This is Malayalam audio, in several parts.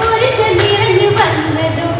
പുരുഷൻ നിറഞ്ഞു വന്നതും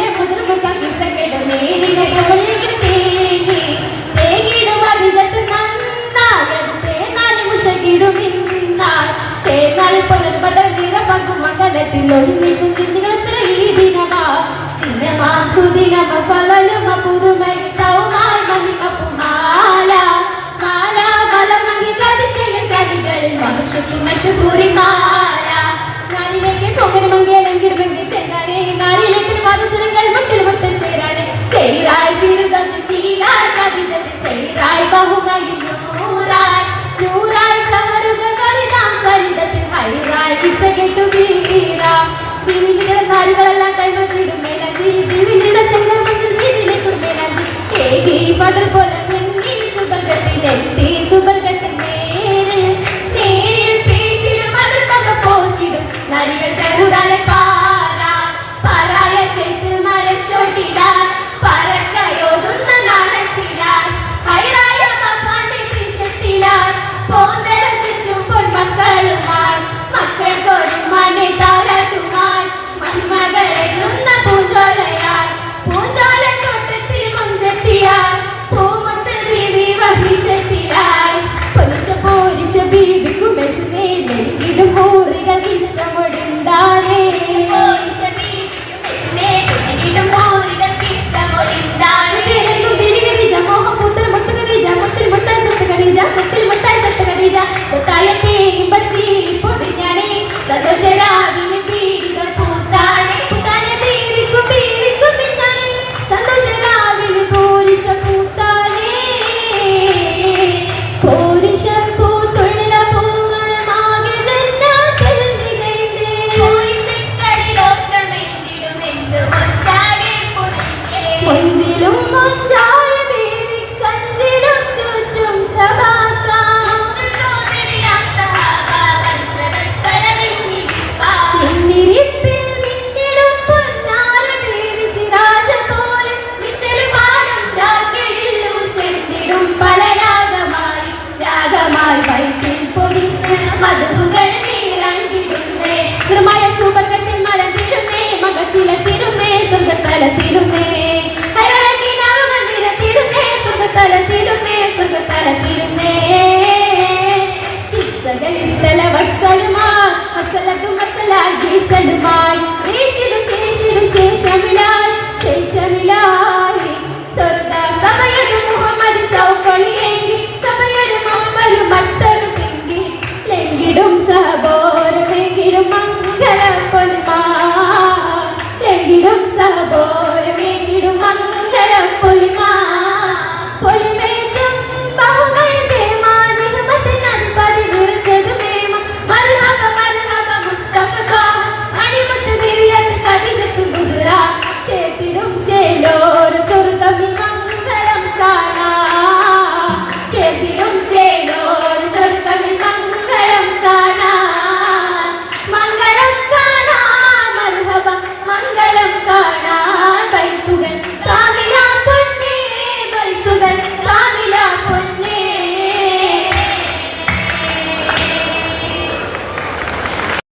കാര്യങ്ങളെല്ലാം കൈവച്ചിടും മേലാജി ജീവിലിട ചങ്കർമത്തിൽ ജീവിലേക്കും മേലാജി ഏകി മദർ പോലെ മുങ്ങി സുബർഗത്തിലെത്തി സുബർഗത്തിൽ നേരെ നേരിൽ പേശിടും മദർ പക പോശിടും നരികൾ